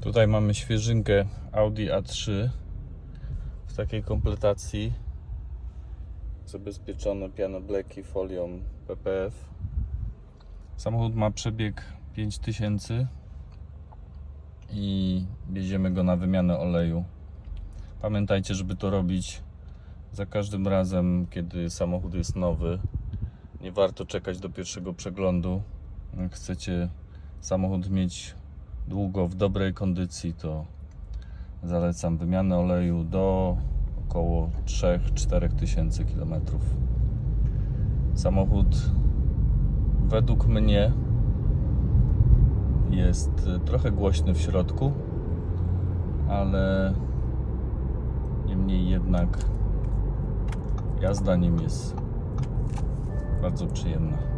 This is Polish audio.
Tutaj mamy świeżynkę Audi A3 w takiej kompletacji zabezpieczone piano bleki folią PPF. Samochód ma przebieg 5000 i bierzemy go na wymianę oleju. Pamiętajcie, żeby to robić za każdym razem, kiedy samochód jest nowy. Nie warto czekać do pierwszego przeglądu. Jak chcecie samochód mieć długo w dobrej kondycji, to zalecam wymianę oleju do około 3-4 tysięcy kilometrów. Samochód według mnie jest trochę głośny w środku, ale niemniej jednak jazda nim jest bardzo przyjemna.